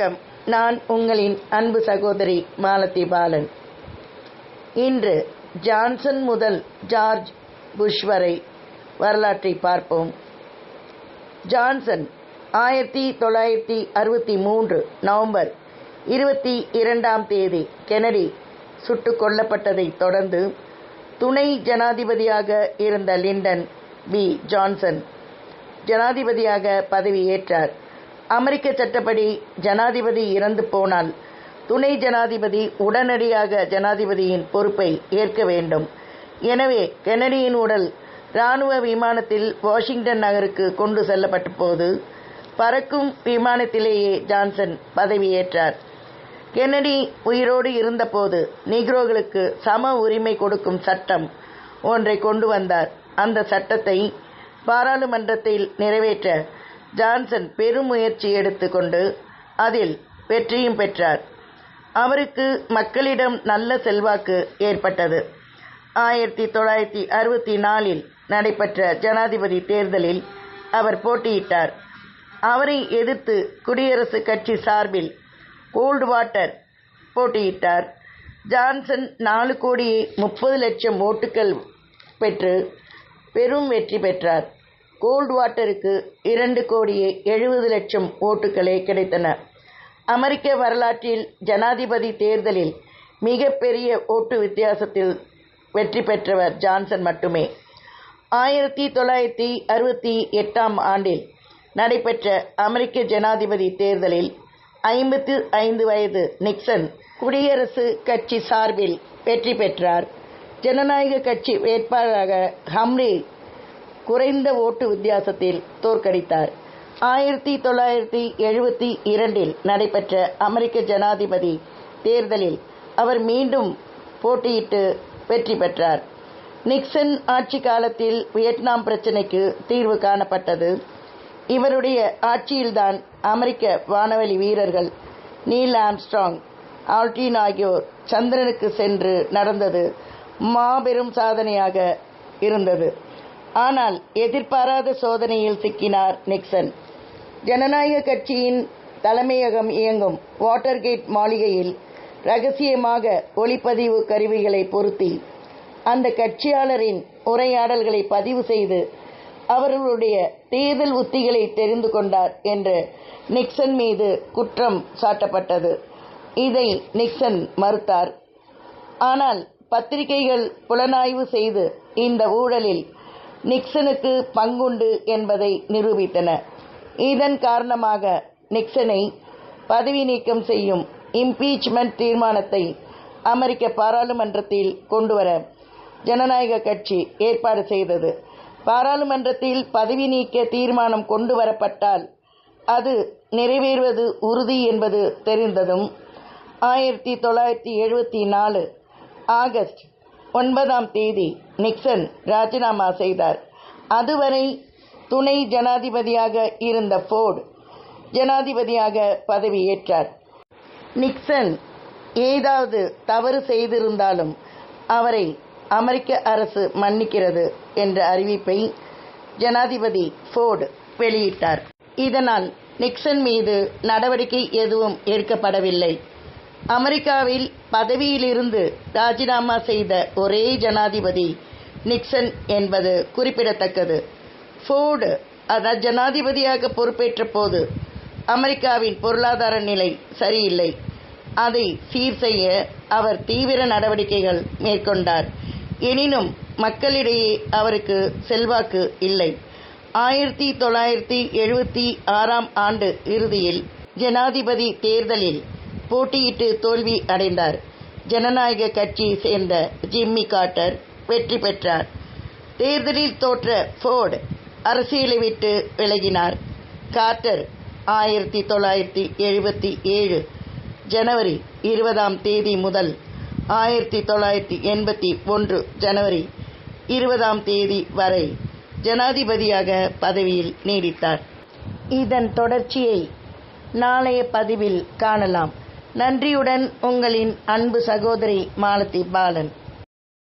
வணக்கம். நான் உங்களின் அன்பு சகோதரி மாலதி பாலன். இன்று ஜான்சன் முதல் ஜார்ஜ் புஷ் வரை வரலாற்றை பார்ப்போம். ஜான்சன் ஆயிரத்தி தொள்ளாயிரத்தி அறுபத்தி மூன்று நவம்பர் இருபத்தி இரண்டாம் தேதி கெனடி சுட்டுக் கொல்லப்பட்டதைத் தொடர்ந்து துணை ஜனாதிபதியாக இருந்த லிண்டன் பி. ஜான்சன் ஜனாதிபதியாக பதவியேற்றார். அமெரிக்க சட்டப்படி ஜனாதிபதி இறந்து போனால் துணை ஜனாதிபதி உடனடியாக ஜனாதிபதியின் பொறுப்பை ஏற்க வேண்டும். எனவே கெனடியின் உடல் இராணுவ விமானத்தில் வாஷிங்டன் நகருக்கு கொண்டு செல்லப்பட்ட போது பறக்கும் விமானத்திலேயே ஜான்சன் பதவியேற்றார். கென்னடி உயிரோடு இருந்தபோது நீக்ரோகளுக்கு சம உரிமை கொடுக்கும் சட்டம் ஒன்றை கொண்டு வந்தார். அந்த சட்டத்தை பாராளுமன்றத்தில் நிறைவேற்ற ஜான்சன் பெரும் முயற்சி எடுத்துக்கொண்டு அதில் வெற்றியும் பெற்றார். அவருக்கு மக்களிடம் நல்ல செல்வாக்கு ஏற்பட்டது. ஆயிரத்தி தொள்ளாயிரத்தி அறுபத்தி நாலில் நடைபெற்ற ஜனாதிபதி தேர்தலில் அவர் போட்டியிட்டார். அவரை எதிர்த்து குடியரசுக் கட்சி சார்பில் கோல்டு வாட்டர் போட்டியிட்டார். ஜான்சன் நாலு கோடியே முப்பது லட்சம் ஓட்டுகள் பெற்று பெரும் வெற்றி பெற்றார். கோல்ட் வாட்டருக்கு இரண்டு கோடியே எழுபது லட்சம் ஓட்டுகளே கிடைத்தன. அமெரிக்க வரலாற்றில் ஜனாதிபதி தேர்தலில் மிகப்பெரிய ஓட்டு வித்தியாசத்தில் வெற்றி பெற்றவர் ஜான்சன் மட்டுமே. ஆயிரத்தி தொள்ளாயிரத்தி அறுபத்தி எட்டாம் ஆண்டில் நடைபெற்ற அமெரிக்க ஜனாதிபதி தேர்தலில் ஐம்பத்து ஐந்து வயது நிக்சன் குடியரசு கட்சி சார்பில் வெற்றி பெற்றார். ஜனநாயக கட்சி வேட்பாளராக ஹம்ரி குறைந்த ஓட்டு வித்தியாசத்தில் தோற்கடித்தார். ஆயிரத்தி தொள்ளாயிரத்தி எழுபத்தி இரண்டில் நடைபெற்ற அமெரிக்க ஜனாதிபதி தேர்தலில் அவர் மீண்டும் போட்டியிட்டு வெற்றி பெற்றார். நிக்சன் ஆட்சி காலத்தில் வியட்நாம் பிரச்சினைக்கு தீர்வு காணப்பட்டது. இவருடைய ஆட்சியில்தான் அமெரிக்க வானவெளி வீரர்கள் நீல் ஆம்ஸ்ட்ராங் ஆல்டீன் ஆகியோர் சந்திரனுக்கு சென்று நடந்தது மாபெரும் சாதனையாக இருந்தது. ஆனால் எதிர்பாராத சோதனையில் சிக்கினார் நிக்சன். ஜனநாயக கட்சியின் தலைமையகம் இயங்கும் வாட்டர்கேட் மாளிகையில் ரகசியமாக ஒளிப்பதிவு கருவிகளை பொருத்தி அந்த கட்சியாளரின் உரையாடல்களை பதிவு செய்து அவர்களுடைய தேர்தல் உத்திகளை தெரிந்து கொண்டார் என்று நிக்சன் மீது குற்றம் சாட்டப்பட்டது. இதை நிக்சன் மறுத்தார். ஆனால் பத்திரிகைகள் புலனாய்வு செய்து இந்த ஊழலில் நிக்சனுக்கு பங்குண்டு என்பதை நிரூபித்தன. இதன் காரணமாக நிக்சனை பதவி நீக்கம் செய்யும் இம்பீச்மெண்ட் தீர்மானத்தை அமெரிக்க பாராளுமன்றத்தில் கொண்டுவர ஜனநாயக கட்சி ஏற்பாடு செய்தது. பாராளுமன்றத்தில் பதவி நீக்க தீர்மானம் கொண்டு வரப்பட்டால் அது நிறைவேறுவது உறுதி என்பது தெரிந்ததும் ஆயிரத்தி தொள்ளாயிரத்தி எழுபத்தி நாலு ஆகஸ்ட் ஒன்பதாம் தேதி நிக்சன் ராஜினாமா செய்தார். அதுவரை துணை ஜனாதிபதியாக இருந்த ஃபோர்டு ஜனாதிபதியாக பதவியேற்றார். நிக்சன் ஏதாவது தவறு செய்திருந்தாலும் அவரை அமெரிக்க அரசு மன்னிக்கிறது என்ற அறிவிப்பை ஜனாதிபதி ஃபோர்டு வெளியிட்டார். இதனால் நிக்சன் மீது நடவடிக்கை எதுவும் எடுக்கப்படவில்லை. அமெரிக்காவில் பதவியிலிருந்து ராஜினாமா செய்த ஒரே ஜனாதிபதி நிக்சன் என்பது குறிப்பிடத்தக்கது. ஃபோர்டு ஜனாதிபதியாக பொறுப்பேற்ற போது அமெரிக்காவின் பொருளாதார நிலை சரியில்லை. அதை சீர் செய்ய அவர் தீவிர நடவடிக்கைகள் மேற்கொண்டார். எனினும் மக்களிடையே அவருக்கு செல்வாக்கு இல்லை. ஆயிரத்தி தொள்ளாயிரத்தி எழுபத்தி ஆறாம் ஆண்டு இறுதியில் ஜனாதிபதி தேர்தலில் போட்டியிட்டு தோல்வி அடைந்தார். ஜனநாயக கட்சியை சேர்ந்த ஜிம்மி கார்ட்டர் வெற்றி பெற்றார். தேர்தலில் தோற்ற ஃபோர்டு அரசியலை விட்டு விலகினார். கார்ட்டர் ஆயிரத்தி தொள்ளாயிரத்தி எழுபத்தி ஏழு ஜனவரி இருபதாம் தேதி முதல் ஆயிரத்தி தொள்ளாயிரத்தி எண்பத்தி ஒன்று ஜனவரி இருபதாம் தேதி வரை ஜனாதிபதியாக பதவியில் நீடித்தார். இதன் தொடர்ச்சியை நாளைய பதிவில் காணலாம். நன்றியுடன் உங்களின் அன்பு சகோதரி மாலதி பாலன்.